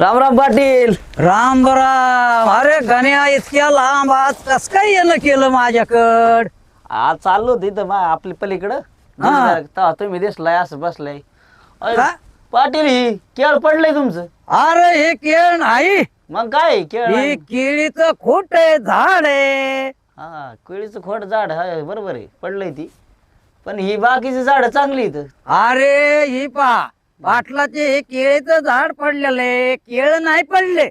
राम राम पाटील. राम राम. अरे गण्या इतक्या लांब आज कस काय येणं केलं माझ्याकड? आज चाललो होतो इथं मा आपल्या पलीकडं. हा. तेव्हा तुम्ही दिसलाय असं बसलाय. का? पाटील ही केळ पडलंय तुमचं. अरे हे केळ नाही. मग काय केळ हे नाही. केळीचं खोट आहे झाड आहे. हा केळीचं खोट झाड आहे बरोबर आहे. पडलंय ती. पण ही बाकीची झाड चांगली इथं अरे ही पा पाटलाचे हे केळीचं झाड पडलेलं आहे केळ नाही पडले.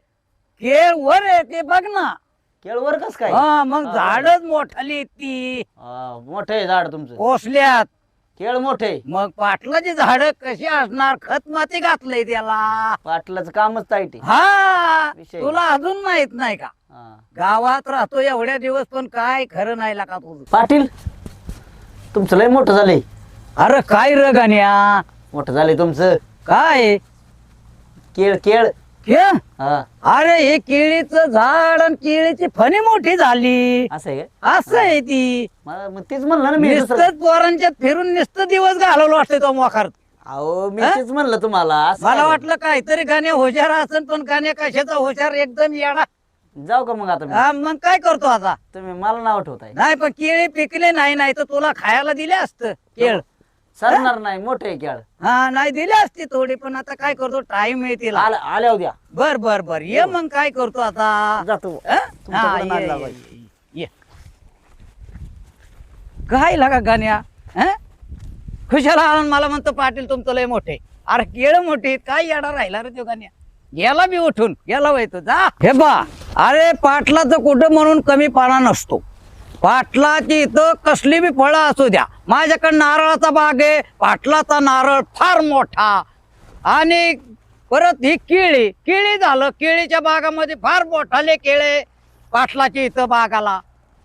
केळ वर आहे ते बघ ना. केळ वर कस काय? हा मग. झाडच मोठाली ती. हा, मोठं आहे झाड तुमचं. कोसल्यात. केळ मोठे मग पाटलाची झाड कशी असणार? खत माती घातलंय त्याला. पाटलाचं कामच ताईट आहे. हा विषय. तुला अजून माहीत नाही का? हा. गावात राहतो एवढ्या दिवस पण काय खरं नाही लागा तुझं. पाटील तुमचं लय मोठं झालंय. अरे काय र गाण्या मोठं झालंय तुमचं. काय? केळ केळ. हा. अरे हे केळीचं झाड आणि केळीची फणी मोठी झाली. असं आहे का? असं आहे ती. मला मग तेच म्हणलं ना मी दुसरं- नुसतंच पोरांच्यात फिरून नुसतं दिवस घालवलं वाटतं तो मोखार. अहो मी हा? तेच म्हणलं तुम्हाला. असं मला काय? वाटलं काहीतरी गाण्या हुशार असेल पण गाण्या कशाचा हुशार एकदम येडा. जाऊ का मग आता मी? हा, मग काय करतो आता? तुम्ही मला नाव ठेवताय. नाही पण केळी पिकले नाही नाही तर तुला खायला दिले असतं केळ. सरणार नाही मोठे केळ हा नाही दिले असते थोडी पण आता काय करतो टाइम आहे तिला. आल्या बर बर बर. ये मग काय करतो आता? जातो हा? तुमच्याकडे नाद ये, लावायचं. ये, ये, ये. काय लागा गाण्या? हं? खुशाला आनंद मला म्हणतो पाटील तुमचं लय मोठे. अरे केळ मोठे काय येडा राहिला रे तो गाण्या? गेला बी उठून गेला वय तो. जा. हे बा अरे पाटलाचं कुठं म्हणून कमी पाना नसतो. पाटलाची इथं कसली बी फळं असू द्या. माझ्याकडे नारळाचा बाग आहे. पाटलाचा नारळ फार मोठा. आणि परत ही केळी. केळी झालं. केळीच्या बागामध्ये फार मोठाले केळे पाटलाची इथं बागाला.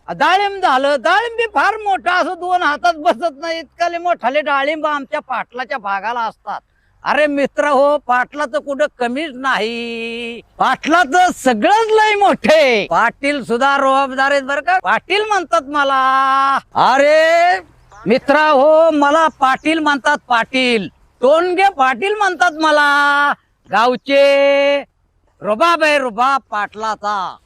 डाळिंब झालं. डाळिंब बी फार मोठा. असं दोन हातात बसत नाही. इतकाले मोठाले डाळिंब आमच्या पाटलाच्या बागाला असतात. अरे मित्र हो पाटलाचं कुठं कमीच नाही. पाटलाचं सगळंच लय मोठे. पाटील सुद्धा रोबदार आहेत बरं का? पाटील म्हणतात मला. अरे मित्रा हो मला पाटील म्हणतात पाटील. टोनगे पाटील म्हणतात मला. गावचे रुबाब आहे रुबाब पाटलाचा.